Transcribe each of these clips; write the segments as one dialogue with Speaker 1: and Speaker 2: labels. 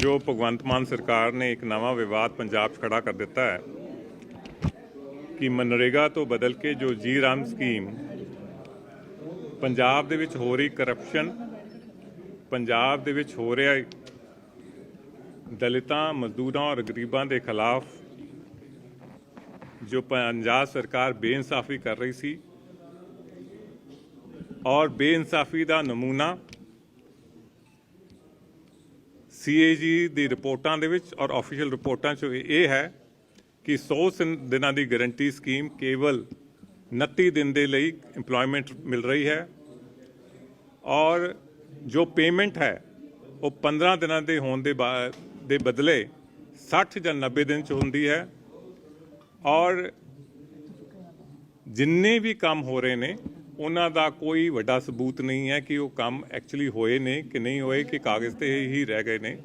Speaker 1: ਜੋ ਭਗਵੰਤ ਮਾਨ ਸਰਕਾਰ ਨੇ ਇੱਕ ਨਵਾਂ ਵਿਵਾਦ ਪੰਜਾਬ 'ਚ ਖੜਾ ਕਰ ਦਿੱਤਾ ਹੈ ਕਿ ਮਨਰੇਗਾ ਤੋਂ ਬਦਲ ਕੇ ਜੋ ਜੀ ਰਾਮ ਸਕੀਮ ਪੰਜਾਬ ਦੇ ਵਿੱਚ ਹੋ ਰਹੀ ਕਰਪਸ਼ਨ ਪੰਜਾਬ ਦੇ ਵਿੱਚ ਹੋ ਰਿਹਾ ਦਲਿਤਾਂ, ਮਜ਼ਦੂਰਾਂ ਔਰ ਗਰੀਬਾਂ ਦੇ ਖਿਲਾਫ ਜੋ ਪੰਜਾਬ ਸਰਕਾਰ ਬੇਇਨਸਾਫੀ ਕਰ ਰਹੀ ਸੀ ਔਰ ਬੇਇਨਸਾਫੀ ਦਾ ਨਮੂਨਾ ਸੀਏਜੀ ਦੀ ਰਿਪੋਰਟਾਂ ਦੇ ਵਿੱਚ ਔਰ ਆਫੀਸ਼ੀਅਲ ਰਿਪੋਰਟਾਂ 'ਚ ਇਹ ਹੈ ਕਿ 100 ਸਿਨ- ਦਿਨਾਂ ਦੀ ਗਾਰੰਟੀ ਸਕੀਮ ਕੇਵਲ 29 ਦਿਨ ਦੇ ਲਈ EMPLOYMENT ਮਿਲ ਰਹੀ ਹੈ ਔਰ ਜੋ ਪੇਮੈਂਟ ਹੈ, ਉਹ 15 ਦਿਨਾਂ ਦੇ ਹੋਣ ਦੇ ਬਾ- ਦੇ ਬਦਲੇ 60 ਜਾਂ 90 ਦਿਨ 'ਚ ਹੁੰਦੀ ਹੈ ਔਰ ਜਿੰਨੇ ਵੀ ਕੰਮ ਹੋ ਰਹੇ ਨੇ ਉਹਨਾਂ ਦਾ ਕੋਈ ਵੱਡਾ ਸਬੂਤ ਨਹੀਂ ਹੈ ਕਿ ਉਹ ਕੰਮ ਐਕਚੁਅਲੀ ਹੋਏ ਨੇ ਕਿ ਨਹੀਂ ਹੋਏ, ਕਿ ਕਾਗਜ਼ ਤੇ ਹੀ ਰਹਿ ਗਏ ਨੇ।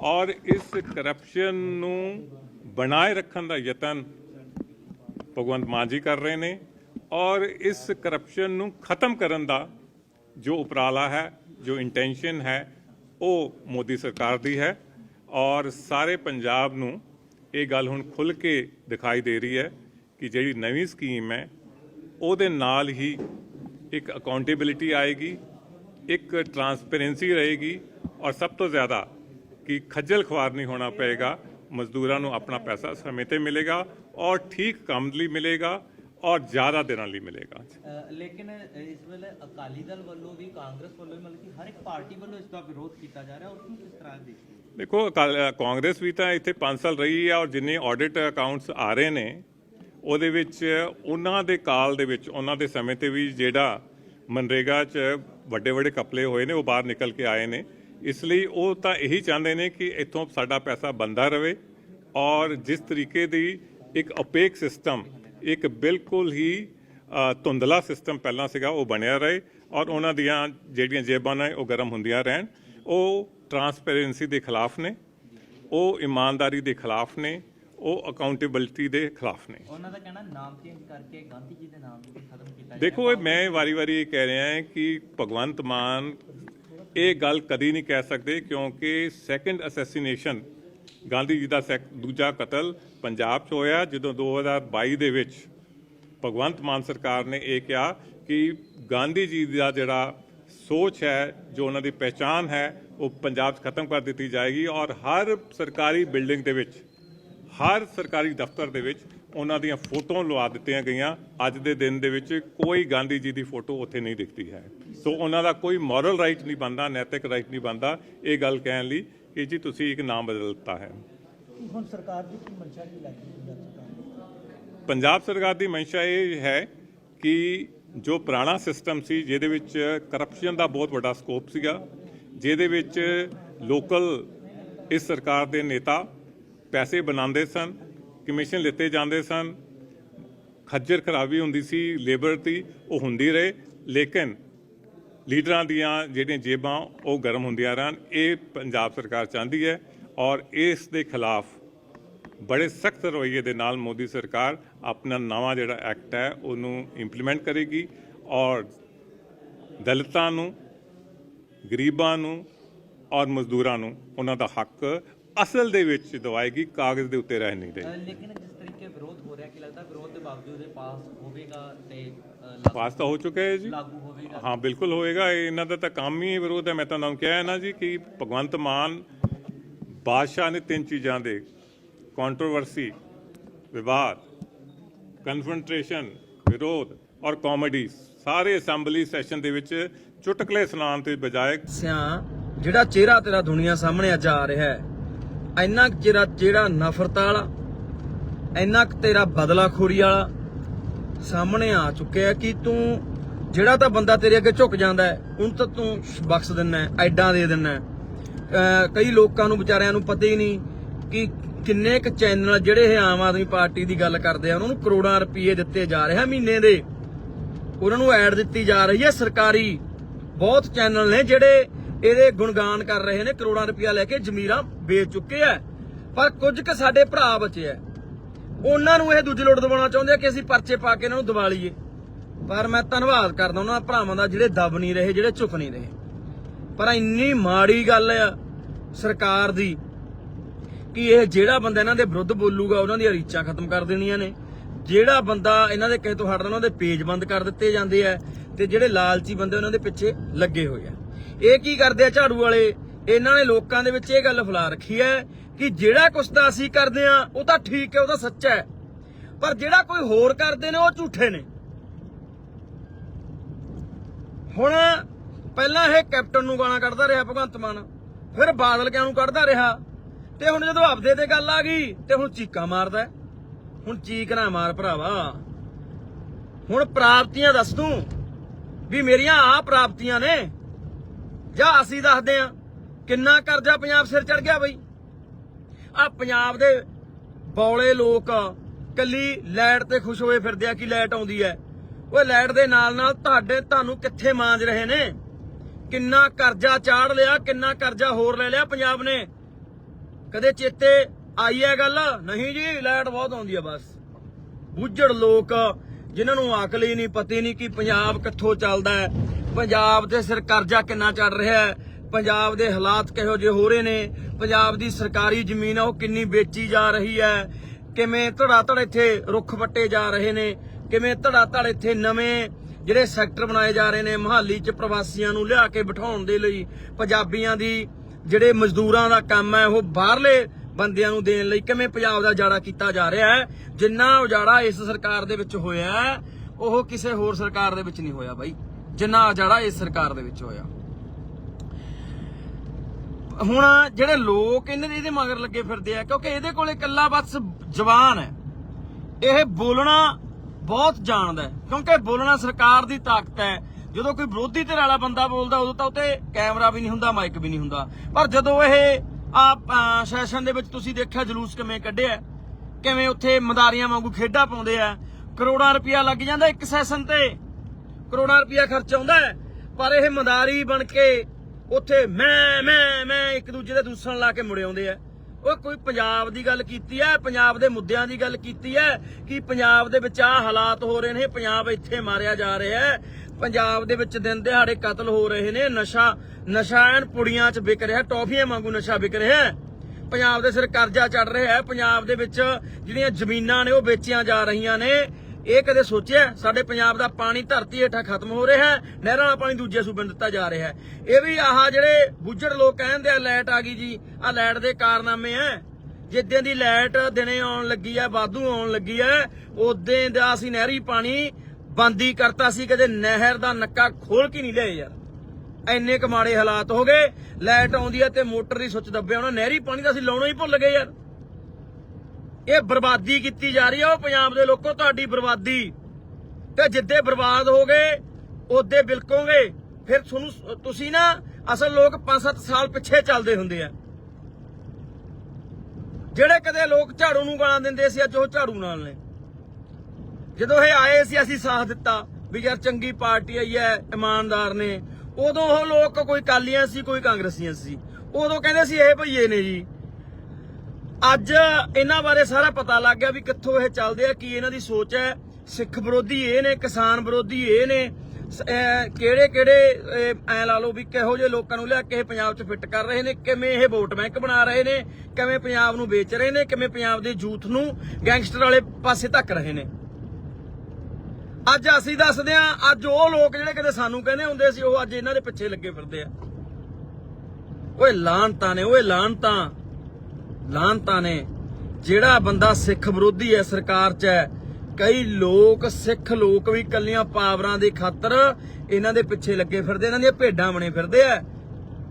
Speaker 1: ਔਰ ਇਸ ਕਰਪਸ਼ਨ ਨੂੰ ਬਣਾਏ ਰੱਖਣ ਦਾ ਯਤਨ ਭਗਵੰਤ ਮਾਨ ਜੀ ਕਰ ਰਹੇ ਨੇ ਔਰ ਇਸ ਕਰਪਸ਼ਨ ਨੂੰ ਖਤਮ ਕਰਨ ਦਾ ਜੋ ਉਪਰਾਲਾ ਹੈ, ਜੋ ਇੰਟੈਂਸ਼ਨ ਹੈ, ਉਹ ਮੋਦੀ ਸਰਕਾਰ ਦੀ ਹੈ। ਔਰ ਸਾਰੇ ਪੰਜਾਬ ਨੂੰ ਇਹ ਗੱਲ ਹੁਣ ਖੁੱਲ ਕੇ ਦਿਖਾਈ ਦੇ ਰਹੀ ਹੈ ਕਿ ਜਿਹੜੀ ਨਵੀਂ ਸਕੀਮ ਹੈ, ਉਹਦੇ ਨਾਲ ਹੀ ਇੱਕ ਅਕਾਊਂਟੇਬਿਲਿਟੀ ਆਏਗੀ ਇੱਕ ਟਰਾਂਸਪੇਰੈਂਸੀ ਰਹੇਗੀ ਔਰ ਸਭ ਤੋਂ ਜ਼ਿਆਦਾ ਕਿ ਖੱਜਲ ਖਵਾਰ ਨਹੀਂ ਹੋਣਾ ਪਏਗਾ ਮਜ਼ਦੂਰਾਂ ਨੂੰ ਆਪਣਾ ਪੈਸਾ ਸਮੇਂ ਤੇ ਮਿਲੇਗਾ ਔਰ ਠੀਕ ਕੰਮ ਲਈ ਮਿਲੇਗਾ ਔਰ ਜ਼ਿਆਦਾ ਦਿਨਾਂ ਲਈ ਮਿਲੇਗਾ।
Speaker 2: ਲੇਕਿਨ ਇਸ ਵੇਲੇ ਅਕਾਲੀ ਦਲ ਵੱਲੋਂ ਵੀ ਕਾਂਗਰਸ ਵੱਲੋਂ ਵੀ ਮਤਲਬ ਕਿ ਹਰ ਇੱਕ ਪਾਰਟੀ ਵੱਲੋਂ ਇਸ ਦਾ ਵਿਰੋਧ ਕੀਤਾ ਜਾ ਰਿਹਾ ਉਸ ਨੂੰ ਕਿਸ ਤਰ੍ਹਾਂ ਦੇਖਦੇ ਹੋ?
Speaker 1: ਦੇਖੋ ਕਾਂਗਰਸ ਵੀ ਤਾਂ ਇੱਥੇ 5 ਸਾਲ ਰਹੀ ਹੈ ਔਰ ਜਿੰਨੇ ਆਡਿਟ ਅਕਾਊਂਟਸ ਆ ਰਹੇ ਨੇ ਉਹਦੇ ਵਿੱਚ ਉਹਨਾਂ ਦੇ ਕਾਲ ਦੇ ਵਿੱਚ, ਉਹਨਾਂ ਦੇ ਸਮੇਂ ਤੇ ਵੀ ਜਿਹੜਾ ਮਨਰੇਗਾ 'ਚ ਵੱਡੇ ਵੱਡੇ ਕਪਲੇ ਹੋਏ ਨੇ, ਉਹ ਬਾਹਰ ਨਿਕਲ ਕੇ ਆਏ ਨੇ। ਇਸ ਲਈ ਉਹ ਤਾਂ ਇਹੀ ਚਾਹੁੰਦੇ ਨੇ ਕਿ ਇੱਥੋਂ ਸਾਡਾ ਪੈਸਾ ਬੰਦਾ ਰਵੇ ਔਰ ਜਿਸ ਤਰੀਕੇ ਦੀ ਇੱਕ ਓਪੇਕ ਸਿਸਟਮ ਇੱਕ ਬਿਲਕੁਲ ਹੀ ਧੁੰਦਲਾ ਸਿਸਟਮ ਪਹਿਲਾਂ ਸੀਗਾ, ਉਹ ਬਣਿਆ ਰਹੇ ਔਰ ਉਹਨਾਂ ਦੀਆਂ ਜਿਹੜੀਆਂ ਜੇਬਾਂ ਨੇ, ਉਹ ਗਰਮ ਹੁੰਦੀਆਂ ਰਹਿਣ। ਉਹ ਟਰਾਂਸਪੇਰੈਂਸੀ ਦੇ ਖਿਲਾਫ ਨੇ, ਉਹ ਇਮਾਨਦਾਰੀ ਦੇ ਖਿਲਾਫ ਨੇ ਉਹ ਅਕਾਊਂਟੇਬਿਲਟੀ ਦੇ ਖਿਲਾਫ ਨੇ।
Speaker 2: ਉਹਨਾਂ ਦਾ ਕਹਿਣਾ ਨਾਮ ਚੇਂਜ ਕਰਕੇ ਗਾਂਧੀ ਜੀ ਦੇ ਨਾਮ ਨੂੰ ਖਤਮ ਕੀਤਾ
Speaker 1: ਦੇਖੋ ਇਹ ਮੈਂ ਵਾਰੀ-ਵਾਰੀ ਇਹ ਕਹਿ ਰਿਹਾ ਹਾਂ ਕਿ ਭਗਵੰਤ ਮਾਨ ਇਹ ਗੱਲ ਕਦੀ ਨਹੀਂ ਕਹਿ ਸਕਦੇ ਕਿਉਂਕਿ ਸੈਕੰਡ ਅਸੈਸੀਨੇਸ਼ਨ ਗਾਂਧੀ ਜੀ ਦਾ ਦੂਜਾ ਕਤਲ ਪੰਜਾਬ 'ਚ ਹੋਇਆ ਜਦੋਂ 2022 ਦੇ ਵਿੱਚ ਭਗਵੰਤ ਮਾਨ ਸਰਕਾਰ ਨੇ ਇਹ ਕਿਹਾ ਕਿ ਗਾਂਧੀ ਜੀ ਦਾ ਜਿਹੜਾ ਸੋਚ ਹੈ ਜੋ ਉਹਨਾਂ ਦੀ ਪਹਿਚਾਨ ਹੈ ਉਹ ਪੰਜਾਬ 'ਚ ਖਤਮ ਕਰ ਦਿੱਤੀ ਜਾਏਗੀ ਔਰ ਹਰ ਸਰਕਾਰੀ ਬਿਲਡਿੰਗ ਦੇ ਵਿੱਚ ਹਰ ਸਰਕਾਰੀ ਦਫ਼ਤਰ ਦੇ ਵਿੱਚ ਉਹਨਾਂ ਦੀਆਂ ਫੋਟੋਆਂ ਲਵਾ ਦਿੱਤੀਆਂ ਗਈਆਂ। ਅੱਜ ਦੇ ਦਿਨ ਦੇ ਵਿੱਚ ਕੋਈ ਗਾਂਧੀ ਜੀ ਦੀ ਫੋਟੋ ਉੱਥੇ ਨਹੀਂ ਦਿਖਦੀ ਹੈ। ਸੋ ਉਹਨਾਂ ਦਾ ਕੋਈ ਮੋਰਲ ਰਾਈਟ ਨਹੀਂ ਬਣਦਾ ਨੈਤਿਕ ਰਾਈਟ ਨਹੀਂ ਬਣਦਾ। ਇਹ ਗੱਲ ਕਹਿਣ ਲਈ ਕਿ ਜੀ ਤੁਸੀਂ ਇੱਕ ਨਾਮ ਬਦਲ ਦਿੱਤਾ ਹੈ।
Speaker 3: ਹੁਣ ਸਰਕਾਰ ਦੀ ਕੀ ਮਨਸ਼ਾ ਕੀ ਲੱਗੀ ਪੰਜਾਬ ਸਰਕਾਰ ਦੀ?
Speaker 1: ਪੰਜਾਬ ਸਰਕਾਰ ਦੀ ਮਨਸ਼ਾ ਇਹ ਹੈ ਕਿ ਜੋ ਪੁਰਾਣਾ ਸਿਸਟਮ ਸੀ ਜਿਹਦੇ ਵਿੱਚ ਕਰਪਸ਼ਨ ਦਾ ਬਹੁਤ ਵੱਡਾ ਸਕੋਪ ਸੀਗਾ ਜਿਹਦੇ ਵਿੱਚ ਲੋਕਲ ਇਸ ਸਰਕਾਰ ਦੇ ਨੇਤਾ ਪੈਸੇ ਬਣਾਉਂਦੇ ਸਨ ਕਮਿਸ਼ਨ ਲਿੱਤੇ ਜਾਂਦੇ ਸਨ। ਖੱਜਰ ਖਰਾਬੀ ਹੁੰਦੀ ਸੀ ਲੇਬਰ ਦੀ, ਉਹ ਹੁੰਦੀ ਰਹੇ। ਲੇਕਿਨ ਲੀਡਰਾਂ ਦੀਆਂ ਜਿਹੜੀਆਂ ਜੇਬਾਂ, ਉਹ ਗਰਮ ਹੁੰਦੀਆਂ ਰਹਿਣ। ਇਹ ਪੰਜਾਬ ਸਰਕਾਰ ਚਾਹੁੰਦੀ ਹੈ ਔਰ ਇਸ ਦੇ ਖਿਲਾਫ ਬੜੇ ਸਖਤ ਰਵੱਈਏ ਦੇ ਨਾਲ ਮੋਦੀ ਸਰਕਾਰ ਆਪਣਾ ਨਵਾਂ ਜਿਹੜਾ ਐਕਟ ਹੈ, ਉਹਨੂੰ ਇੰਪਲੀਮੈਂਟ ਕਰੇਗੀ ਔਰ ਦਲਿਤਾਂ ਨੂੰ, ਗਰੀਬਾਂ ਨੂੰ ਔਰ ਮਜ਼ਦੂਰਾਂ ਨੂੰ ਉਹਨਾਂ ਦਾ ਹੱਕ ਅਸਲ ਦੇ ਵਿੱਚ ਦਵਾਏਗੀ ਕਾਗਜ਼ ਦੇ ਉੱਤੇ ਰਹਿ ਨਹੀਂ ਦੇ
Speaker 2: ਅ, ਲੇਕਿਨ ਜਿਸ ਤਰੀਕੇ ਵਿਰੋਧ ਹੋ ਰਿਹਾ ਕਿ ਲੱਗਦਾ ਵਿਰੋਧ ਦੇ ਬਾਵਜੂਦ ਇਹ ਪਾਸ ਹੋਵੇਗਾ ਤੇ ਅ, ਲਾਗੂ-
Speaker 1: ਪਾਸ ਤਾਂ ਹੋ ਚੁੱਕਾ ਹੈ ਜੀ।
Speaker 2: ਲਾਗੂ ਹੋਵੇਗਾ?
Speaker 1: ਹਾਂ ਬਿਲਕੁਲ ਹੋਏਗਾ। ਇਹ ਇਹਨਾਂ ਦਾ ਤਾਂ ਕੰਮ ਹੀ ਵਿਰੋਧ ਹੈ। ਮੈਂ ਤਾਂ ਤੁਹਾਨੂੰ ਕਿਹਾ ਹੈ ਨਾ ਜੀ ਕਿ ਭਗਵੰਤ ਮਾਨ ਬਾਦਸ਼ਾਹ ਨੇ ਤਿੰਨ ਚੀਜ਼ਾਂ ਦੇ ਕੰਟਰੋਵਰਸੀ ਵਿਵਾਦ ਕਨਫਰੰਟ੍ਰੇਸ਼ਨ ਵਿਰੋਧ ਔਰ ਕਾਮੇਡੀ ਸਾਰੇ ਅਸੈਂਬਲੀ ਸੈਸ਼ਨ ਦੇ ਵਿੱਚ ਚੁਟਕਲੇ ਸੁਣਾਉਣ ਤੇ ਬਜਾਏ
Speaker 4: ਸਿਆ ਜਿਹੜਾ ਚਿਹਰਾ ਤੇਰਾ ਦੁਨੀਆ ਸਾਹਮਣੇ ਅੱਜ ਆ ਰਿਹਾ ਹੈ ਇੰਨਾ ਕੁ ਜਿਹੜਾ ਨਫ਼ਰਤ ਵਾਲਾ, ਇੰਨਾ ਕੁ ਤੇਰਾ ਬਦਲਾਖੋਰੀ ਵਾਲਾ ਸਾਹਮਣੇ ਆ ਚੁੱਕਿਆ ਕਿ ਤੂੰ ਜਿਹੜਾ ਤਾਂ ਬੰਦਾ ਤੇਰੇ ਅੱਗੇ ਝੁਕ ਜਾਂਦਾ ਹੈ, ਉਹਨੂੰ ਤਾਂ ਤੂੰ ਬਖਸ਼ ਦਿੰਦਾ ਐਡਾਂ ਦੇ ਦਿੰਦਾ ਕਈ ਲੋਕਾਂ ਨੂੰ, ਵਿਚਾਰਿਆਂ ਨੂੰ ਪਤਾ ਹੀ ਨਹੀਂ ਕਿ ਕਿੰਨੇ ਕੁ ਚੈਨਲ ਜਿਹੜੇ ਇਹ ਆਮ ਆਦਮੀ ਪਾਰਟੀ ਦੀ ਗੱਲ ਕਰਦੇ ਆ, ਉਹਨਾਂ ਨੂੰ ਕਰੋੜਾਂ ਰੁਪਏ ਦਿੱਤੇ ਜਾ ਰਹੇ ਆ ਮਹੀਨੇ ਦੇ। ਉਹਨਾਂ ਨੂੰ ਐਡ ਦਿੱਤੀ ਜਾ ਰਹੀ ਹੈ, ਸਰਕਾਰੀ ਬਹੁਤ ਚੈਨਲ ਨੇ ਜਿਹੜੇ ਇਹਦੇ ਗੁਣਗਾਨ ਕਰ ਰਹੇ ਨੇ, ਕਰੋੜਾਂ ਰੁਪਇਆ ਲੈ ਕੇ ਜ਼ਮੀਰਾਂ ਵੇਚ ਚੁੱਕੇ ਆ। ਪਰ ਕੁਝ ਕੁ ਸਾਡੇ ਭਰਾ ਬਚੇ ਆ। ਉਹਨਾਂ ਨੂੰ ਇਹ ਦੂਜੇ ਲੋਟ ਦਵਾਉਣਾ ਚਾਹੁੰਦੇ ਆ ਕਿ ਅਸੀਂ ਪਰਚੇ ਪਾ ਕੇ ਇਹਨਾਂ ਨੂੰ ਦਬਾ ਲਈਏ। ਪਰ ਮੈਂ ਧੰਨਵਾਦ ਕਰਦਾ ਉਹਨਾਂ ਭਰਾਵਾਂ ਦਾ ਜਿਹੜੇ ਦਬ ਨਹੀਂ ਰਹੇ, ਜਿਹੜੇ ਚੁੱਪ ਨਹੀਂ ਰਹੇ। ਪਰ ਇੰਨੀ ਮਾੜੀ ਗੱਲ ਆ ਸਰਕਾਰ ਦੀ ਕਿ ਇਹ ਜਿਹੜਾ ਬੰਦਾ ਇਹਨਾਂ ਦੇ ਵਿਰੁੱਧ ਬੋਲੂਗਾ, ਉਹਨਾਂ ਦੀਆਂ ਰੀਚਾਂ ਖਤਮ ਕਰ ਦੇਣੀਆਂ ਨੇ। ਜਿਹੜਾ ਬੰਦਾ ਇਹਨਾਂ ਦੇ ਕਿਸੇ ਤੋਂ ਹਟਦਾ ਉਹਨਾਂ ਦੇ ਪੇਜ ਬੰਦ ਕਰ ਦਿੱਤੇ ਜਾਂਦੇ ਆ ਤੇ ਜਿਹੜੇ ਲਾਲਚੀ ਬੰਦੇ ਉਹਨਾਂ ਦੇ ਪਿੱਛੇ ਲੱਗੇ ਹੋਏ ਆ। ਇਹ ਕੀ ਕਰਦੇ ਆ ਝਾੜੂ ਵਾਲੇ? ਇਹਨਾਂ ਨੇ ਲੋਕਾਂ ਦੇ ਵਿੱਚ ਇਹ ਗੱਲ ਫੈਲਾ ਰੱਖੀ ਹੈ ਕਿ ਜਿਹੜਾ ਕੁਛ ਤਾਂ ਅਸੀਂ ਕਰਦੇ ਆ, ਉਹ ਤਾਂ ਠੀਕ ਹੈ, ਉਹ ਤਾਂ ਸੱਚਾ ਹੈ। ਪਰ ਜਿਹੜਾ ਕੋਈ ਹੋਰ ਕਰਦੇ ਨੇ, ਉਹ ਝੂਠੇ ਨੇ। ਹੁਣ ਪਹਿਲਾਂ ਇਹ ਕੈਪਟਨ ਨੂੰ ਗਾਲਾਂ ਕੱਢਦਾ ਰਿਹਾ ਭਗਵੰਤ ਮਾਨ, ਫਿਰ ਬਾਦਲ ਕਿਆਂ ਨੂੰ ਕੱਢਦਾ ਰਿਹਾ। ਤੇ ਹੁਣ ਜਦੋਂ ਆਪਦੇ ਤੇ ਗੱਲ ਆ ਗਈ, ਤੇ ਹੁਣ ਚੀਕਾਂ ਮਾਰਦਾ ਹੁਣ ਚੀਕ ਨਾ ਮਾਰ ਭਰਾਵਾ। ਹੁਣ ਪ੍ਰਾਪਤੀਆਂ ਦੱਸ ਤੂੰ ਵੀ ਮੇਰੀਆਂ ਆ ਪ੍ਰਾਪਤੀਆਂ ਨੇ ਜਾਂ ਅਸੀਂ ਦੱਸਦੇ ਆ ਕਿੰਨਾ ਕਰਜ਼ਾ ਪੰਜਾਬ ਸਿਰ ਚੜ ਗਿਆ ਬਈ। ਆ ਪੰਜਾਬ ਦੇ ਬੌਲੇ ਲੋਕ ਕੱਲੀ ਲਾਈਟ ਤੇ ਖੁਸ਼ ਹੋਏ ਫਿਰਦੇ ਆ ਕਿ ਲਾਈਟ ਆਉਂਦੀ ਹੈ। ਓਏ ਲਾਈਟ ਦੇ ਨਾਲ ਨਾਲ ਤੁਹਾਡੇ, ਤੁਹਾਨੂੰ ਕਿੱਥੇ ਮਾਂਜ ਰਹੇ ਨੇ? ਕਿੰਨਾ ਕਰਜ਼ਾ ਚਾੜ ਲਿਆ, ਕਿੰਨਾ ਕਰਜ਼ਾ ਹੋਰ ਲੈ ਲਿਆ ਪੰਜਾਬ ਨੇ? ਕਦੇ ਚੇਤੇ ਆਈ ਹੈ ਗੱਲ? ਨਹੀਂ ਜੀ, ਲਾਈਟ ਬਹੁਤ ਆਉਂਦੀ ਹੈ ਬਸ। ਬੁੱਝੜ ਲੋਕ ਜਿਨ੍ਹਾਂ ਨੂੰ ਅਕਲ ਹੀ ਨਹੀਂ, ਪਤੀ ਨਹੀਂ ਕਿ ਪੰਜਾਬ ਕਿੱਥੋਂ ਚੱਲਦਾ ਹੈ। ਪੰਜਾਬ ਦੇ ਸਿਰ ਕਰਜ਼ਾ ਕਿੰਨਾ ਚੜ ਰਿਹਾ ਹੈ? ਪੰਜਾਬ ਦੇ ਹਾਲਾਤ ਕਿਹੋ ਜਿਹੇ ਹੋ ਰਹੇ ਨੇ? ਪੰਜਾਬ ਦੀ ਸਰਕਾਰੀ ਜ਼ਮੀਨ ਆ, ਉਹ ਕਿੰਨੀ ਵੇਚੀ ਜਾ ਰਹੀ ਹੈ? ਕਿਵੇਂ ਧੜਾ ਧੜ ਇੱਥੇ ਰੁੱਖ ਵੱਟੇ ਜਾ ਰਹੇ ਨੇ? ਕਿਵੇਂ ਧੜਾ ਧੜ ਇੱਥੇ ਨਵੇਂ ਜਿਹੜੇ ਸੈਕਟਰ ਬਣਾਏ ਜਾ ਰਹੇ ਨੇ, ਮਹਾਲੀ 'ਚ ਪ੍ਰਵਾਸੀਆਂ ਨੂੰ ਲਿਆ ਕੇ ਬਿਠਾਉਣ ਦੇ ਲਈ? ਪੰਜਾਬੀਆਂ ਦੀ ਜਿਹੜੇ ਮਜ਼ਦੂਰਾਂ ਦਾ ਕੰਮ ਹੈ, ਉਹ ਬਾਹਰਲੇ ਬੰਦਿਆਂ ਨੂੰ ਦੇਣ ਲਈ ਕਿਵੇਂ ਪੰਜਾਬ ਦਾ ਉਜਾੜਾ ਕੀਤਾ ਜਾ ਰਿਹਾ ਹੈ? ਜਿੰਨਾ ਉਜਾੜਾ ਇਸ ਸਰਕਾਰ ਦੇ ਵਿੱਚ ਹੋਇਆ ਉਹ ਕਿਸੇ ਹੋਰ ਸਰਕਾਰ ਦੇ ਵਿੱਚ ਨਹੀਂ ਹੋਇਆ ਬਾਈ। ਜਿੰਨਾ ਉਜਾੜਾ ਇਸ ਸਰਕਾਰ ਦੇ ਵਿੱਚ ਹੋਇਆ। ਹੁਣ ਜਿਹੜੇ ਲੋਕ ਇਹਨਾਂ ਦੇ ਇਹਦੇ ਮਗਰ ਲੱਗੇ ਫਿਰਦੇ ਆ, ਕਿਉਂਕਿ ਇਹਦੇ ਕੋਲੇ ਇਕੱਲਾ ਬਸ ਜਵਾਨ ਹੈ। ਇਹ ਬੋਲਣਾ ਬਹੁਤ ਜਾਣਦਾ ਹੈ, ਕਿਉਂਕਿ ਬੋਲਣਾ ਸਰਕਾਰ ਦੀ ਤਾਕਤ ਹੈ। ਜਦੋਂ ਕੋਈ ਵਿਰੋਧੀ ਧਿਰ ਵਾਲਾ ਬੰਦਾ ਬੋਲਦਾ, ਉਦੋਂ ਤਾਂ ਉੱਤੇ ਕੈਮਰਾ ਵੀ ਨਹੀਂ ਹੁੰਦਾ, ਮਾਈਕ ਵੀ ਨਹੀਂ ਹੁੰਦਾ। ਪਰ ਜਦੋਂ ਇਹ ਆ ਸੈਸ਼ਨ ਦੇ ਵਿੱਚ ਤੁਸੀਂ ਦੇਖਿਆ ਜਲੂਸ ਕਿਵੇਂ ਕੱਢਿਆ ਕਿਵੇਂ ਉੱਥੇ ਮਦਾਰੀਆਂ ਵਾਂਗੂ ਖੇਡਾਂ ਪਾਉਂਦੇ ਆ, ਕਰੋੜਾਂ ਰੁਪਇਆ ਲੱਗ ਜਾਂਦਾ ਇੱਕ ਸੈਸ਼ਨ ਤੇ। ਕਰੋੜਾਂ ਰੁਪਇਆ ਖਰਚ ਆਉਂਦਾ ਹੈ, ਪਰ ਇਹ ਮਦਾਰੀ ਬਣ ਕੇ ਉੱਥੇ ਮੈਂ ਮੈਂ ਮੈਂ ਇੱਕ ਦੂਜੇ ਦੇ ਦੂਸਣ ਲਾ ਕੇ ਮੁੜੇ ਆਉਂਦੇ ਆ। ਉਹ ਕੋਈ ਪੰਜਾਬ ਦੀ ਗੱਲ ਕੀਤੀ ਹੈ? ਪੰਜਾਬ ਦੇ ਮੁੱਦਿਆਂ ਦੀ ਗੱਲ ਕੀਤੀ ਹੈ? ਕਿ ਪੰਜਾਬ ਦੇ ਵਿੱਚ ਆ ਹਾਲਾਤ ਹੋ ਰਹੇ ਨੇ? ਪੰਜਾਬ ਇੱਥੇ ਮਾਰਿਆ ਜਾ ਰਿਹਾ ਹੈ। ਪੰਜਾਬ ਦੇ ਵਿੱਚ ਦਿਨ ਦਿਹਾੜੇ ਕਤਲ ਹੋ ਰਹੇ ਨੇ। ਨਸ਼ਾ ਨਸ਼ਾ ਐਨ ਪੁੜੀਆਂ 'ਚ ਵਿਕ ਰਿਹਾ। ਟੌਫੀਆਂ ਵਾਂਗੂ ਨਸ਼ਾ ਵਿਕ ਰਿਹਾ ਹੈ। ਪੰਜਾਬ ਦੇ ਸਿਰ ਕਰਜ਼ਾ ਚੜ ਰਿਹਾ ਹੈ। ਪੰਜਾਬ ਦੇ ਵਿੱਚ ਜਿਹੜੀਆਂ ਜ਼ਮੀਨਾਂ ਨੇ ਉਹ ਵੇਚੀਆਂ ਜਾ ਰਹੀਆਂ ਨੇ। ਇਹ ਕਦੇ ਸੋਚਿਆ ਸਾਡੇ ਪੰਜਾਬ ਦਾ ਪਾਣੀ ਧਰਤੀ ਹੇਠਾਂ ਖਤਮ ਹੋ ਰਿਹਾ ਹੈ, ਨਹਿਰਾਂ ਦਾ ਪਾਣੀ ਦੂਜੇ ਸੂਬੇ ਨੂੰ ਦਿੱਤਾ ਜਾ ਰਿਹਾ ਹੈ। ਇਹ ਵੀ ਆਹ ਜਿਹੜੇ ਬੁੱਝੜ ਲੋਕ ਕਹਿੰਦੇ ਆ, ਲਾਈਟ ਆ ਗਈ ਜੀ ਆ ਲਾਈਟ ਦੇ ਕਾਰਨਾਮੇ ਆ। ਜਿੱਦਾਂ ਦੀ ਲਾਈਟ ਦਿਨੇ ਆਉਣ ਲੱਗੀ ਆ, ਵਾਧੂ ਆਉਣ ਲੱਗੀ ਆ ਉਦੋਂ ਦਾ ਅਸੀਂ ਨਹਿਰੀ ਪਾਣੀ ਬੰਦੀ ਕਰਤਾ ਸੀ, ਕਦੇ ਨਹਿਰ ਦਾ ਨੱਕਾ ਖੋਲ ਕੇ ਨਹੀਂ ਲਿਆਏ ਯਾਰ। ਐਨੇ ਕੁ ਮਾੜੇ ਹਾਲਾਤ ਹੋ ਗਏ, ਲਾਈਟ ਆਉਂਦੀ ਹੈ ਤੇ ਮੋਟਰ ਦੀ ਸੁੱਚ ਦੱਬਿਆ ਉਹਨਾਂ ਨਹਿਰੀ ਪਾਣੀ ਦਾ ਅਸੀਂ ਲਾਉਣਾ ਹੀ ਭੁੱਲ ਗਏ ਯਾਰ। ਇਹ ਬਰਬਾਦੀ ਕੀਤੀ ਜਾ ਰਹੀ ਹੈ ਉਹ ਪੰਜਾਬ ਦੇ ਲੋਕੋ, ਤੁਹਾਡੀ ਬਰਬਾਦੀ। ਤੇ ਜਿੱਦੇ ਬਰਬਾਦ ਹੋ ਗਏ, ਉਹਦੇ ਬਿਲਕੋਗੇ ਫਿਰ ਤੁਹਾਨੂੰ ਤੁਸੀਂ ਨਾ, ਅਸਲ ਲੋਕ 5-7 ਸਾਲ ਪਿੱਛੇ ਚੱਲਦੇ ਹੁੰਦੇ ਆ। ਜਿਹੜੇ ਕਦੇ ਲੋਕ ਝਾੜੂ ਨੂੰ ਗਾਲਾਂ ਦਿੰਦੇ ਸੀ, ਅੱਜ ਉਹ ਝਾੜੂ ਨਾਲ ਨੇ। ਜਦੋਂ ਇਹ ਆਏ ਸੀ, ਅਸੀਂ ਸਾਥ ਦਿੱਤਾ ਵੀ ਯਾਰ ਚੰਗੀ ਪਾਰਟੀ ਆਈ ਹੈ, ਇਮਾਨਦਾਰ ਨੇ। ਉਦੋਂ ਉਹ ਲੋਕ ਕੋਈ ਕਾਲੀਆਂ ਸੀ, ਕੋਈ ਕਾਂਗਰਸੀਆਂ ਸੀ। ਉਦੋਂ ਕਹਿੰਦੇ ਸੀ, ਇਹ ਭਈਏ ਨੇ ਜੀ। ਅੱਜ ਇਹਨਾਂ ਬਾਰੇ ਸਾਰਾ ਪਤਾ ਲੱਗ ਗਿਆ ਵੀ ਕਿੱਥੋਂ ਇਹ ਚੱਲਦੇ ਆ, ਕੀ ਇਹਨਾਂ ਦੀ ਸੋਚ ਹੈ। ਸਿੱਖ ਵਿਰੋਧੀ ਇਹ ਨੇ, ਕਿਸਾਨ ਵਿਰੋਧੀ ਇਹ ਨੇ। ਕਿਹੜੇ ਕਿਹੜੇ, ਐ ਲਾ ਲਓ ਵੀ ਕਿਹੋ ਜਿਹੇ ਲੋਕਾਂ ਨੂੰ ਲਿਆ ਕੇ ਇਹ ਪੰਜਾਬ 'ਚ ਫਿੱਟ ਕਰ ਰਹੇ ਨੇ, ਕਿਵੇਂ ਇਹ ਵੋਟ ਬੈਂਕ ਬਣਾ ਰਹੇ ਨੇ, ਕਿਵੇਂ ਪੰਜਾਬ ਨੂੰ ਵੇਚ ਰਹੇ ਨੇ, ਕਿਵੇਂ ਪੰਜਾਬ ਦੇ ਯੂਥ ਨੂੰ ਗੈਂਗਸਟਰ ਵਾਲੇ ਪਾਸੇ ਧੱਕ ਰਹੇ ਨੇ। ਅੱਜ ਅਸੀਂ ਦੱਸਦੇ ਆ ਅੱਜ ਉਹ ਲੋਕ ਜਿਹੜੇ ਕਦੇ ਸਾਨੂੰ ਕਹਿੰਦੇ ਹੁੰਦੇ ਸੀ, ਉਹ ਅੱਜ ਇਹਨਾਂ ਦੇ ਪਿੱਛੇ ਲੱਗੇ ਫਿਰਦੇ ਆ। ਓਏ ਲਾਂਤਾਂ ਨੇ, ਓਏ ਲਾਂਤਾਂ ਲਾਂਤਾਂ ਨੇ। ਜਿਹੜਾ ਬੰਦਾ ਸਿੱਖ ਵਿਰੋਧੀ ਹੈ ਸਰਕਾਰ 'ਚ ਹੈ, ਕਈ ਲੋਕ, ਸਿੱਖ ਲੋਕ ਵੀ ਕੱਲੀਆਂ ਪਾਵਰਾਂ ਦੇ ਖਾਤਰ ਇਹਨਾਂ ਦੇ ਪਿੱਛੇ ਲੱਗੇ ਫਿਰਦੇ, ਇਹਨਾਂ ਦੀਆਂ ਭੇਡਾਂ ਬਣੇ ਫਿਰਦੇ ਆ।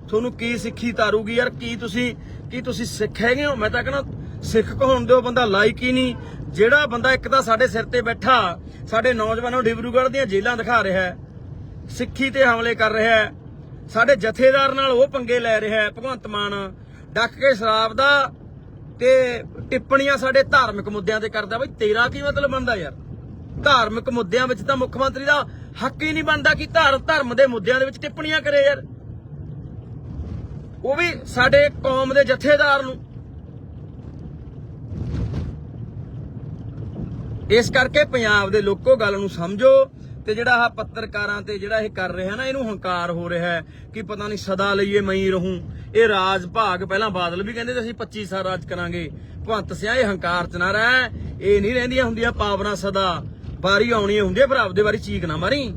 Speaker 4: ਤੁਹਾਨੂੰ ਕੀ ਸਿੱਖੀ ਤਾਰੂਗੀ ਯਾਰ? ਕੀ ਤੁਸੀਂ ਕੀ ਤੁਸੀਂ ਸਿੱਖ ਹੈਗੇ ਹੋ? ਮੈਂ ਤਾਂ ਕਹਿੰਦਾ, ਸਿੱਖ ਕਹਾਉਣ ਦਿਓ, ਬੰਦਾ ਲਾਇਕ ਹੀ ਨਹੀਂ। ਜਿਹੜਾ ਬੰਦਾ ਇੱਕ ਤਾਂ ਸਾਡੇ ਸਿਰ ਤੇ ਬੈਠਾ, ਸਾਡੇ ਨੌਜਵਾਨਾਂ ਨੂੰ ਡਿਬਰੂਗੜ੍ਹ ਦੀਆਂ ਜੇਲ੍ਹਾਂ ਦਿਖਾ ਰਿਹਾ ਹੈ, ਸਿੱਖੀ ਤੇ ਹਮਲੇ ਕਰ ਰਿਹਾ ਹੈ, ਸਾਡੇ ਜਥੇਦਾਰ ਨਾਲ ਉਹ ਪੰਗੇ ਲੈ ਰਿਹਾ ਹੈ, ਭਗਵੰਤ ਮਾਨ, ਡੱਕ ਕੇ ਸ਼ਰਾਬ ਦਾ ਤੇ ਟਿੱਪਣੀਆਂ ਸਾਡੇ ਧਾਰਮਿਕ ਮੁੱਦਿਆਂ ਤੇ ਕਰਦਾ ਬਈ, ਤੇਰਾ ਕੀ ਮਤਲਬ ਬਣਦਾ ਯਾਰ? ਧਾਰਮਿਕ ਮੁੱਦਿਆਂ ਵਿੱਚ ਤਾਂ ਮੁੱਖ ਮੰਤਰੀ ਦਾ ਹੱਕ ਹੀ ਨਹੀਂ ਬਣਦਾ ਕਿ ਧਾਰ, ਧਰਮ ਦੇ ਮੁੱਦਿਆਂ ਦੇ ਵਿੱਚ ਟਿੱਪਣੀਆਂ ਕਰੇ ਯਾਰ। ਉਹ ਵੀ ਸਾਡੇ ਕੌਮ ਦੇ ਜਥੇਦਾਰ ਨੂੰ। ਇਸ ਕਰਕੇ ਪੰਜਾਬ ਦੇ ਲੋਕੋ ਗੱਲ ਨੂੰ ਸਮਝੋ ਤੇ ਜਿਹੜਾ ਆਹ ਪੱਤਰਕਾਰਾਂ ਤੇ ਜਿਹੜਾ ਇਹ ਕਰ ਰਿਹਾ ਨਾ ਇਹਨੂੰ ਹੰਕਾਰ ਹੋ ਰਿਹਾ ਹੈ ਕਿ ਪਤਾ ਨਹੀਂ ਸਦਾ ਲਈਏ ਮੈਂ ਹੀ ਰਹੂੰ। ਇਹ ਰਾਜ ਭਾਗ ਪਹਿਲਾਂ ਬਾਦਲ ਵੀ ਕਹਿੰਦੇ ਸੀ ਅਸੀਂ 25 ਸਾਲ ਰਾਜ ਕਰਾਂਗੇ। ਭਗਵੰਤ ਸਿਆ ਇਹ ਹੰਕਾਰ ਚ ਨਾ ਰਹਿ। ਇਹ ਨਹੀਂ ਰਹਿੰਦੀਆਂ ਹੁੰਦੀਆਂ ਪਾਵਨਾ ਸਦਾ। ਵਾਰੀ ਆਉਣੀ ਹੁੰਦੀ ਹੈ, ਪਰ ਆਪਦੇ ਵਾਰੀ ਚੀਕ ਨਾ ਮਾਰੀ।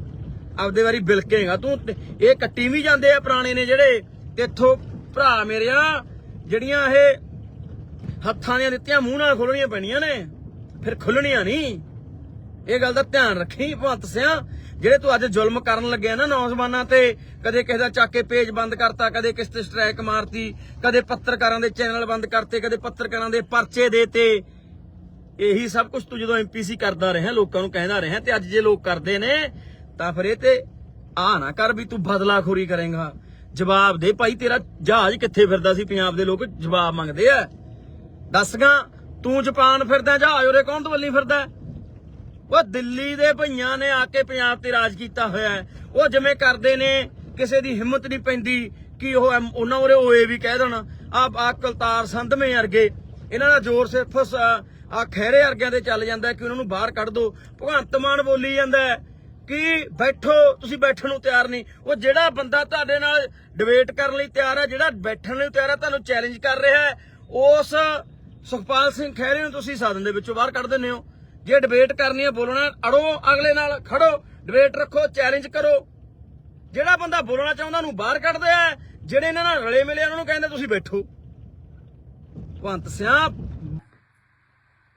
Speaker 4: ਆਪਦੇ ਵਾਰੀ ਬਿਲਕੇਗਾ ਤੂੰ ਇਹ ਕੱਟੀ ਵੀ ਜਾਂਦੇ ਆ ਪੁਰਾਣੇ ਨੇ ਜਿਹੜੇ। ਤੇ ਇੱਥੋਂ ਭਰਾ ਮੇਰਿਆ ਜਿਹੜੀਆਂ ਇਹ ਹੱਥਾਂ ਦੀਆਂ ਦਿੱਤੀਆਂ ਮੂੰਹ ਨਾਲ ਖੋਲਣੀਆਂ ਪੈਣੀਆਂ ਨੇ। ਫਿਰ ਖੁੱਲਣੀਆਂ ਨਹੀਂ। ਇਹ ਗੱਲ ਦਾ ਧਿਆਨ ਰੱਖੀ ਭਗਵੰਤ ਸਿਆ, ਜਿਹੜੇ ਤੂੰ ਅੱਜ ਜ਼ੁਲਮ ਕਰਨ ਲੱਗਿਆ ਨਾ ਨੌਜਵਾਨਾਂ ਤੇ, ਕਦੇ ਕਿਸੇ ਦਾ ਚੱਕ ਕੇ ਪੇਜ ਬੰਦ ਕਰਤਾ, ਕਦੇ ਕਿਸ ਤੇ ਸਟ੍ਰਾਈਕ ਮਾਰਤੀ, ਕਦੇ ਪੱਤਰਕਾਰਾਂ ਦੇ ਚੈਨਲ ਬੰਦ ਕਰਤੇ, ਕਦੇ ਪੱਤਰਕਾਰਾਂ ਦੇ ਪਰਚੇ ਦੇਤੇ। ਇਹੀ ਸਭ ਕੁਝ ਤੂੰ ਜਦੋਂ ਐਮਪੀਸੀ ਕਰਦਾ ਰਿਹਾ, ਲੋਕਾਂ ਨੂੰ ਕਹਿੰਦਾ ਰਿਹਾ ਤੇ ਅੱਜ ਜੇ ਲੋਕ ਕਰਦੇ ਨੇ, ਤਾਂ ਫਿਰ ਇਹ ਤੇ ਆ ਨਾ ਕਰ ਵੀ ਤੂੰ ਬਦਲਾਖੋਰੀ ਕਰੇਂਗਾ। ਜਵਾਬ ਦੇ, ਭਾਈ ਤੇਰਾ ਜਹਾਜ਼ ਕਿੱਥੇ ਫਿਰਦਾ ਸੀ? ਪੰਜਾਬ ਦੇ ਲੋਕ ਜਵਾਬ ਮੰਗਦੇ ਆ। ਦੱਸਗਾ ਤੂੰ ਜਾਪਾਨ ਫਿਰਦਾ ਜਹਾਜ਼ ਉਰੇ ਕੌਣ ਤਵੱਲੀ ਫਿਰਦਾ? ਉਹ ਦਿੱਲੀ ਦੇ ਭਈਆਂ ਨੇ ਆ ਕੇ ਪੰਜਾਬ ਤੇ ਰਾਜ ਕੀਤਾ ਹੋਇਆ ਉਹ ਜਿਵੇਂ ਕਰਦੇ ਨੇ, ਕਿਸੇ ਦੀ ਹਿੰਮਤ ਨਹੀਂ ਪੈਂਦੀ ਕਿ ਉਹ ਐਮ- ਉਹਨਾਂ ਉਰੇ ਓਏ ਵੀ ਕਹਿ ਦੇਣ ਆ ਆ ਕਲਤਾਰ ਸੰਧਵੇਂ ਵਰਗੇ। ਇਹਨਾਂ ਦਾ ਜ਼ੋਰ ਸਿਰਫ ਆ ਖਹਿਰੇ ਵਰਗਿਆਂ ਤੇ ਚੱਲ ਜਾਂਦਾ ਕਿ ਉਹਨਾਂ ਨੂੰ ਬਾਹਰ ਕੱਢ ਦੋ। ਭਗਵੰਤ ਮਾਨ ਬੋਲੀ ਜਾਂਦਾ ਕਿ ਬੈਠੋ, ਤੁਸੀਂ ਬੈਠਣ ਨੂੰ ਤਿਆਰ ਨਹੀਂ। ਉਹ ਜਿਹੜਾ ਬੰਦਾ ਤੁਹਾਡੇ ਨਾਲ ਡਿਬੇਟ ਕਰਨ ਲਈ ਤਿਆਰ ਹੈ, ਜਿਹੜਾ ਬੈਠਣ ਲਈ ਤਿਆਰ ਹੈ, ਤੁਹਾਨੂੰ ਚੈਲੰਜ ਕਰ ਰਿਹਾ ਹੈ, ਉਸ ਸੁਖਪਾਲ ਸਿੰਘ ਖਹਿਰੇ ਨੂੰ ਤੁਸੀਂ ਸਾਧਨ ਦੇ ਵਿੱਚੋਂ ਬਾਹਰ ਕੱਢ ਦਿੰਦੇ ਹੋ। ਜੇ ਡਿਬੇਟ ਕਰਨੀ ਹੈ ਬੋਲਣਾ, ਅੜੋ ਅਗਲੇ ਨਾਲ ਖੜੋ ਡਿਬੇਟ ਰੱਖੋ ਚੈਲੰਜ ਕਰੋ। ਜਿਹੜਾ ਬੰਦਾ ਬੋਲਣਾ ਚਾਹੁੰਦਾ ਉਹਨੂੰ ਬਾਹਰ ਕੱਢਦੇ ਆ, ਜਿਹੜੇ ਇਹਨਾਂ ਨਾਲ ਰਲੇ ਮਿਲੇ ਉਹਨਾਂ ਨੂੰ ਕਹਿੰਦੇ ਤੁਸੀਂ ਬੈਠੋ। ਭੰਤ ਸਿਆ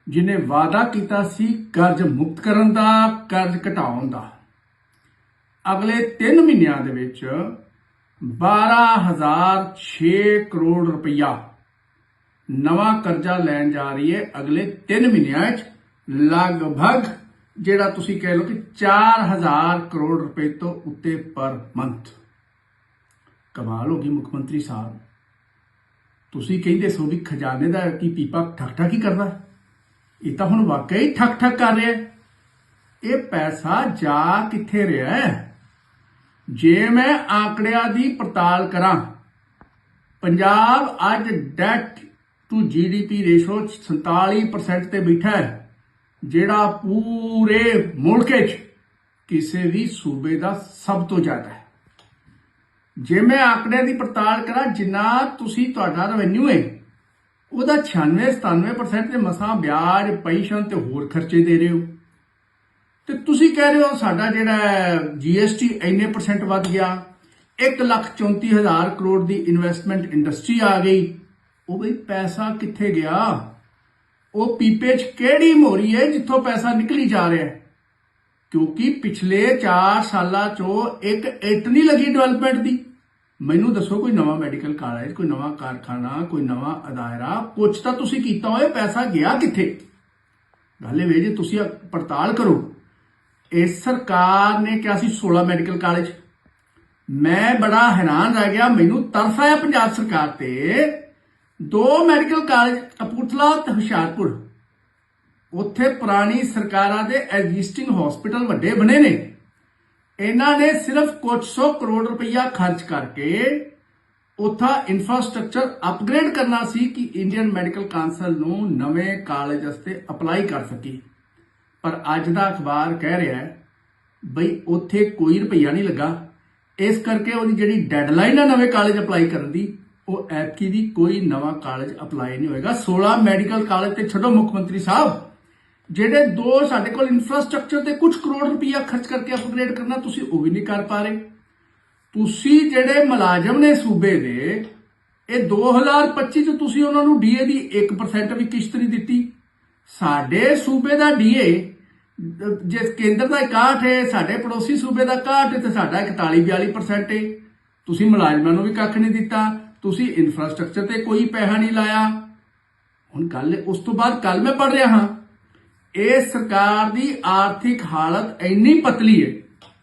Speaker 5: ਜਿਨੇ ਵਾਅਦਾ ਕੀਤਾ ਸੀ ਕਰਜ਼ ਮੁਕਤ ਕਰਨ ਦਾ, ਕਰਜ਼ ਘਟਾਉਣ ਦਾ, ਅਗਲੇ 3 ਮਹੀਨਿਆਂ ਦੇ ਵਿੱਚ 12006 ਕਰੋੜ ਰੁਪਇਆ ਨਵਾਂ ਕਰਜ਼ਾ ਲੈਣ ਜਾ ਰਹੀ ਹੈ ਅਗਲੇ 3 ਮਹੀਨਿਆਂ ਵਿੱਚ। ਲਗਭਗ ਜਿਹੜਾ ਤੁਸੀਂ ਕਹਿ ਲਓ ਕਿ 4000 ਕਰੋੜ ਰੁਪਏ ਤੋਂ ਉੱਤੇ ਪਰ ਮੰਥ। ਕਮਾਲ ਹੋ ਗਈ ਮੁੱਖ ਮੰਤਰੀ ਸਾਹਿਬ। ਤੁਸੀਂ ਕਹਿੰਦੇ ਸੋ ਵੀ ਖਜ਼ਾਨੇ ਦਾ ਕੀ ਪੀਪਾ ਠੱਕ ਠੱਕ ਹੀ। ਕਰਦਾ ਇਹ ਤਾਂ ਹੁਣ ਵਾਕਈ ਠੱਕ ਠੱਕ ਕਰ ਰਿਹਾ ਇਹ ਪੈਸਾ ਜਾ ਕਿੱਥੇ ਰਿਹਾ ਜੇ ਮੈਂ ਆંકੜਿਆਂ ਦੀ ਪੜਤਾਲ ਕਰਾਂ, ਪੰਜਾਬ ਅੱਜ ਡੈਟ ਟੂ ਜੀਡੀਪੀ ਰੇਸ਼ੋ 47% ਤੇ ਬੈਠਾ ਹੈ। ਜਿਹੜਾ ਪੂਰੇ ਮੁਲਕ 'ਚ ਕਿਸੇ ਵੀ ਸੂਬੇ ਦਾ ਸਭ ਤੋਂ ਜ਼ਿਆਦਾ ਹੈ। ਜੇ ਮੈਂ ਆંકੜਿਆਂ ਦੀ ਪੜਤਾਲ ਕਰਾਂ, ਜਿੰਨਾ ਤੁਸੀਂ ਤੁਹਾਡਾ ਰਵੈਨਿਊ ਹੈ, ਉਹਦਾ 96 97% ਤੇ ਮਸਾਂ ਵਿਆਜ ਪੈਨਸ਼ਨ ਤੇ ਹੋਰ ਖਰਚੇ ਦੇ ਰਹੇ ਹੋ। ਤੇ ਤੁਸੀਂ ਕਹਿ ਰਹੇ ਹੋ ਸਾਡਾ ਜਿਹੜਾ ਜੀਐਸਟੀ ਇੰਨੇ ਪਰਸੈਂਟ ਵੱਧ ਗਿਆ 134000 ਕਰੋੜ ਦੀ ਇਨਵੈਸਟਮੈਂਟ ਇੰਡਸਟਰੀ ਆ ਗਈ। ਉਹ ਬਈ ਪੈਸਾ ਕਿੱਥੇ ਗਿਆ? ਉਹ ਪੀਪੇ 'ਚ ਕਿਹੜੀ ਮੋਰੀ ਹੈ ਜਿੱਥੋਂ ਪੈਸਾ ਨਿਕਲੀ ਜਾ ਰਿਹਾ ਹੈ? ਕਿਉਂਕਿ ਪਿਛਲੇ 4 ਸਾਲਾਂ 'ਚੋਂ ਇੱਕ ਇੱਟ ਲੱਗੀ ਡਿਵੈਲਪਮੈਂਟ ਦੀ। ਮੈਨੂੰ ਦੱਸੋ ਕੋਈ ਨਵਾਂ ਮੈਡੀਕਲ ਕਾਲਜ ਕੋਈ ਨਵਾਂ ਕਾਰਖਾਨਾ, ਕੋਈ ਨਵਾਂ ਅਦਾਇਰਾ ਕੁਝ ਤਾਂ ਤੁਸੀਂ ਕੀਤਾ ਹੋਏ ਪੈਸਾ ਗਿਆ ਕਿੱਥੇ? ਗੱਲ ਇਹ ਜੇ ਤੁਸੀਂ ਪੜਤਾਲ ਕਰੋ। ਇਸ ਸਰਕਾਰ ਨੇ ਕਿਹਾ ਸੀ 16 ਮੈਡੀਕਲ ਕਾਲਜ ਮੈਂ ਬੜਾ ਹੈਰਾਨ ਰਹਿ ਗਿਆ, ਮੈਨੂੰ ਤਰਸ ਆਇਆ ਪੰਜਾਬ ਸਰਕਾਰ ਤੇ। ਦੋ ਮੈਡੀਕਲ ਕਾਲਜ, ਕਪੂਰਥਲਾ ਤੇ ਹੁਸ਼ਿਆਰਪੁਰ। ਉੱਥੇ ਪੁਰਾਣੀ ਸਰਕਾਰਾਂ ਦੇ ਐਗਜ਼ਿਸਟਿੰਗ ਹਸਪੀਟਲ ਵੱਡੇ ਬਣੇ ਨੇ। ਇਹਨਾਂ ਨੇ ਸਿਰਫ ਕੁਝ ਸੌ ਕਰੋੜ ਰੁਪਈਆ ਖਰਚ ਕਰਕੇ ਉਥਾ ਇਨਫਰਾਸਟ੍ਰਕਚਰ ਅਪਗ੍ਰੇਡ ਕਰਨਾ ਸੀ ਕਿ ਇੰਡੀਅਨ ਮੈਡੀਕਲ ਕਾਉਂਸਲ ਨੂੰ ਨਵੇਂ ਕਾਲਜ ਵਾਸਤੇ ਅਪਲਾਈ ਕਰ ਸਕੇ। ਪਰ ਅੱਜ ਦਾ ਅਖਬਾਰ ਕਹਿ ਰਿਹਾ ਹੈ ਬਈ ਉੱਥੇ ਕੋਈ ਰੁਪਈਆ ਨਹੀਂ ਲੱਗਾ। ਇਸ ਕਰਕੇ ਉਹਦੀ ਜਿਹੜੀ ਡੈਡਲਾਈਨ ਹੈ ਨਵੇਂ ਕਾਲਜ ਅਪਲਾਈ ਕਰਨ ਦੀ ਉਹ ਐਤਕੀ ਦੀ ਕੋਈ ਨਵਾਂ ਕਾਲਜ ਅਪਲਾਈ ਨਹੀਂ ਹੋਏਗਾ। 16 ਮੈਡੀਕਲ ਕਾਲਜ ਤੇ ਛੱਡੋ ਮੁੱਖ ਮੰਤਰੀ ਸਾਹਿਬ। ਜਿਹੜੇ ਦੋ ਸਾਡੇ ਕੋਲ ਇਨਫਰਾਸਟ੍ਰਕਚਰ ਤੇ ਕੁਝ ਕਰੋੜ ਰੁਪਈਆ ਖਰਚ ਕਰਕੇ ਅਪਗ੍ਰੇਡ ਕਰਨਾ, ਤੁਸੀਂ ਉਹ ਵੀ ਨਹੀਂ ਕਰ ਪਾ ਰਹੇ। ਤੁਸੀਂ ਜਿਹੜੇ ਮੁਲਾਜ਼ਮ ਨੇ ਸੂਬੇ ਦੇ, ਇਹ 2025 ਚ ਤੁਸੀਂ ਉਹਨਾਂ ਨੂੰ ਡੀਏ ਦੀ 1% ਵੀ ਕਿਸ਼ਤ ਨਹੀਂ ਦਿੱਤੀ। ਸਾਡੇ ਸੂਬੇ ਦਾ ਡੀਏ ਜੇ ਕੇਂਦਰ ਦਾ 61 ਹੈ, ਸਾਡੇ ਪੜੋਸੀ ਸੂਬੇ ਦਾ 61 ਹੈ ਤੇ ਸਾਡਾ 41 42% ਹੈ। ਤੁਸੀਂ ਮੁਲਾਜ਼ਮਾਂ ਨੂੰ ਵੀ ਕੱਖ ਨਹੀਂ ਦਿੱਤਾ। ਤੁਸੀਂ ਇਨਫਰਾਸਟ੍ਰਕਚਰ ਤੇ ਕੋਈ ਪੈਸਾ ਨਹੀਂ ਲਾਇਆ। ਹੁਣ ਕੱਲ ਉਸ ਤੋਂ ਬਾਅਦ ਕੱਲ ਮੈਂ ਪੜ ਰਿਹਾ ਹਾਂ। ਇਹ ਸਰਕਾਰ ਦੀ ਆਰਥਿਕ ਹਾਲਤ ਇੰਨੀ ਪਤਲੀ ਹੈ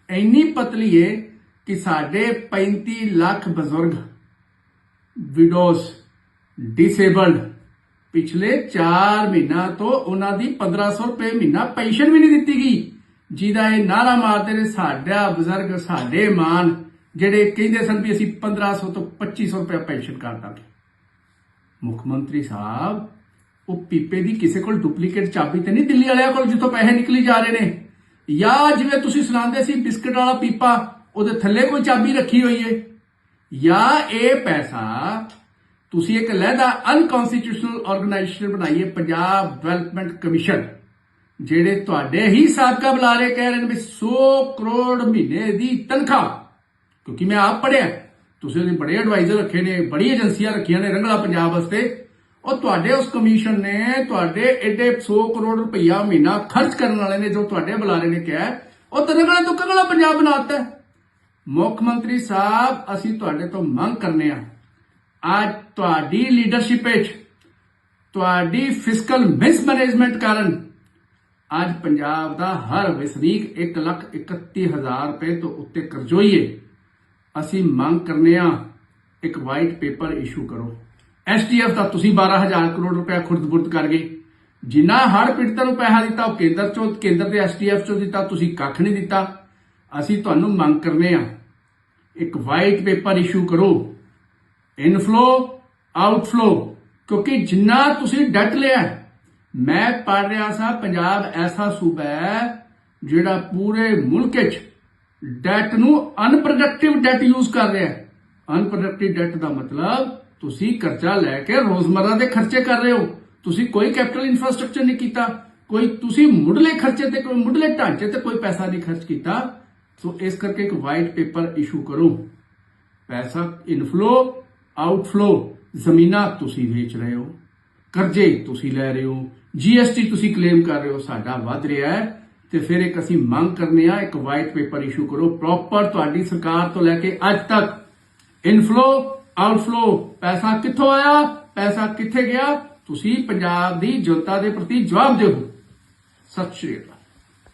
Speaker 5: ਇੰਨੀ ਪਤਲੀ ਹੈ ਕਿ ਸਾਡੇ 35 ਲੱਖ ਬਜ਼ੁਰਗ ਵਿਡੋਜ਼ ਡਿਸੇਬਲਡ ਪਿਛਲੇ 4 ਮਹੀਨਾ ਤੋਂ ਉਹਨਾਂ ਦੀ 1500 ਰੁਪਏ ਮਹੀਨਾ ਪੈਨਸ਼ਨ ਵੀ ਨਹੀਂ ਦਿੱਤੀ ਗਈ। ਜਿਹਦਾ ਇਹ ਨਾਰਾ ਮਾਰਦੇ ਨੇ, ਸਾਡਾ ਬਜ਼ੁਰਗ, ਸਾਡੇ ਮਾਨ। ਜਿਹੜੇ ਕਹਿੰਦੇ ਸਨ ਵੀ ਅਸੀਂ 1500 ਤੋਂ 2500 ਰੁਪਏ ਪੈਨਸ਼ਨ ਕਰ ਦਾਂਗੇ। ਮੁੱਖ ਮੰਤਰੀ ਸਾਹਿਬ, ਉਹ ਪੀਪੇ ਦੀ ਕਿਸੇ ਕੋਲ ਡੁਪਲੀਕੇਟ ਚਾਬੀ ਤੇ ਨਹੀਂ, ਦਿੱਲੀ ਵਾਲਿਆਂ ਕੋਲ ਜਿੱਥੋਂ ਪੈਸੇ ਨਿਕਲੀ ਜਾ ਰਹੇ ਨੇ। ਜਾਂ ਜਿਵੇਂ ਤੁਸੀਂ ਸੁਣਾਉਂਦੇ ਸੀ ਬਿਸਕਟ ਵਾਲਾ ਪੀਪਾ, ਉਹਦੇ ਥੱਲੇ ਕੋਈ ਚਾਬੀ ਰੱਖੀ ਹੋਈ ਏ। ਜਾਂ ਇਹ ਪੈਸਾ ਤੁਸੀਂ ਇੱਕ ਲਹਿਦਾ ਅਨਕਨਸਟੀਟਿਊਸ਼ਨਲ ਆਰਗੇਨਾਈਜੇਸ਼ਨ ਬਣਾਈ ਹੈ ਪੰਜਾਬ ਡਿਵੈਲਪਮੈਂਟ ਕਮਿਸ਼ਨ, ਜਿਹੜੇ ਤੁਹਾਡੇ ਹੀ ਸਾਬਕਾ ਬੁਲਾਰੇ ਕਹਿ ਰਹੇ ਨੇ ਵੀ 100 ਕਰੋੜ ਮਹੀਨੇ ਦੀ ਤਨਖਾਹ ਕਿਉਂਕਿ ਮੈਂ ਆਪ ਪੜਿਆ ਤੁਸੀਂ ਉਹਦੇ ਬੜੇ ਐਡਵਾਈਜ਼ਰ ਰੱਖੇ ਨੇ ਬੜੀ ਏਜੰਸੀਆਂ ਰੱਖੀਆਂ ਨੇ ਰੰਗਲਾ ਪੰਜਾਬ ਵਾਸਤੇ। ਉਹ ਤੁਹਾਡੇ ਉਸ ਕਮਿਸ਼ਨ ਨੇ ਤੁਹਾਡੇ ਐਡੇ 100 ਕਰੋੜ ਰੁਪਈਆ ਮਹੀਨਾ ਖਰਚ ਕਰਨ ਵਾਲੇ ਨੇ ਜੋ ਤੁਹਾਡੇ ਬੁਲਾਰੇ ਨੇ ਕਿਹਾ ਉਹ ਤਾਂ ਰੰਗਲਾ ਤੋਂ ਕੰਗਲਾ ਪੰਜਾਬ ਬਣਾਤਾ ਹੈ। ਮੁੱਖ ਮੰਤਰੀ ਸਾਹਿਬ, ਅਸੀਂ ਤੁਹਾਡੇ ਤੋਂ ਮੰਗ ਕਰਨੇ ਆ। ਅੱਜ ਤੁਹਾਡੀ ਲੀਡਰਸ਼ਿਪ ਵਿੱਚ ਤੁਹਾਡੀ ਫਿਸਕਲ ਮਿਸਮੈਨੇਜਮੈਂਟ ਕਾਰਨ ਅੱਜ ਪੰਜਾਬ ਦਾ ਹਰ ਵਸਨੀਕ 131000 ਰੁਪਏ ਤੋਂ ਉੱਤੇ ਕਰਜ਼ੋਈ ਹੈ ਅਸੀਂ ਮੰਗ ਕਰਨੇ ਆ, ਇੱਕ ਵਾਈਟ ਪੇਪਰ ਇਸ਼ੂ ਕਰੋ। ਐਸਟੀਐਫ ਦਾ ਤੁਸੀਂ 12000 ਕਰੋੜ ਰੁਪਏ ਖੁਰਦ-ਬੁਰਦ ਕਰ ਗਏ। ਜਿੰਨਾ ਹੜ ਪੀੜਤਾਂ ਨੂੰ ਪੈਸਾ ਦਿੱਤਾ, ਉਹ ਕੇਂਦਰ ਚੋਂ, ਕੇਂਦਰ ਦੇ ਐਸਟੀਐਫ ਚੋਂ ਦਿੱਤਾ, ਤੁਸੀਂ ਕੱਖ ਨਹੀਂ ਦਿੱਤਾ। ਅਸੀਂ ਤੁਹਾਨੂੰ ਮੰਗ ਕਰਨੇ ਆ, ਇੱਕ ਵਾਈਟ ਪੇਪਰ ਇਸ਼ੂ ਕਰੋ। ਇਨਫਲੋ ਆਊਟਫਲੋ ਕਿਉਂਕਿ ਜਿੰਨਾ ਤੁਸੀਂ ਡਟ ਲਿਆ, ਮੈਂ ਪੜ੍ਹ ਰਿਹਾ ਸਾਂ, ਪੰਜਾਬ ਐਸਾ ਸੂਬਾ ਹੈ ਜਿਹੜਾ ਪੂਰੇ ਮੁਲਕ 'ਚ ਡੈਟ ਨੂੰ ਅਨਪ੍ਰੋਡਕਟਿਵ ਡੈਟ ਯੂਜ਼ ਕਰ ਰਿਹਾ ਹੈ। ਅਨਪ੍ਰੋਡਕਟਿਵ ਡੈਟ ਦਾ ਮਤਲਬ ਤੁਸੀਂ ਕਰਜ਼ਾ ਲੈ ਕੇ ਰੋਜ਼ਮਰਰਾ ਦੇ ਖਰਚੇ ਕਰ ਰਹੇ ਹੋ। ਤੁਸੀਂ ਕੋਈ ਕੈਪੀਟਲ ਇਨਫਰਾਸਟ੍ਰਕਚਰ ਨਹੀਂ ਕੀਤਾ। ਕੋਈ ਤੁਸੀਂ ਮੁੱਢਲੇ ਖਰਚੇ ਤੇ ਕੋਈ ਮੁੱਢਲੇ ਢਾਂਚੇ ਤੇ ਕੋਈ ਪੈਸਾ ਨਹੀਂ ਖਰਚ ਕੀਤਾ। ਸੋ ਇਸ ਕਰਕੇ ਇੱਕ ਵਾਈਟ ਪੇਪਰ ਇਸ਼ੂ ਕਰੋ। ਪੈਸਾ ਇਨਫਲੋ ਆਊਟਫਲੋ ਜ਼ਮੀਨਾਂ ਤੁਸੀਂ ਵੇਚ ਰਹੇ ਹੋ। ਕਰਜ਼ੇ ਤੁਸੀਂ ਲੈ ਰਹੇ ਹੋ। ਜੀਐਸਟੀ ਤੁਸੀਂ ਕਲੇਮ ਕਰ ਰਹੇ ਹੋ। ਸਾਡਾ ਵੱਧ ਰਿਹਾ ਹੈ। ਤੇ ਫਿਰ ਇੱਕ ਅਸੀਂ ਮੰਗ ਕਰਨੇ ਆ, ਇੱਕ ਵਾਈਟ ਪੇਪਰ ਇਸ਼ੂ ਕਰੋ ਪ੍ਰੋਪਰ ਤੁਹਾਡੀ ਸਰਕਾਰ ਤੋਂ ਲੈ ਕੇ ਅੱਜ ਤੱਕ। ਇਨਫਲੋ ਆਊਟਫਲੋ ਪੈਸਾ ਕਿੱਥੋਂ ਆਇਆ, ਪੈਸਾ ਕਿੱਥੇ ਗਿਆ? ਤੁਸੀਂ ਪੰਜਾਬ ਦੀ ਜਨਤਾ ਦੇ ਪ੍ਰਤੀ ਜਵਾਬ ਦਿਓ। ਸਤਿ ਸ਼੍ਰੀ ਅਕਾਲ।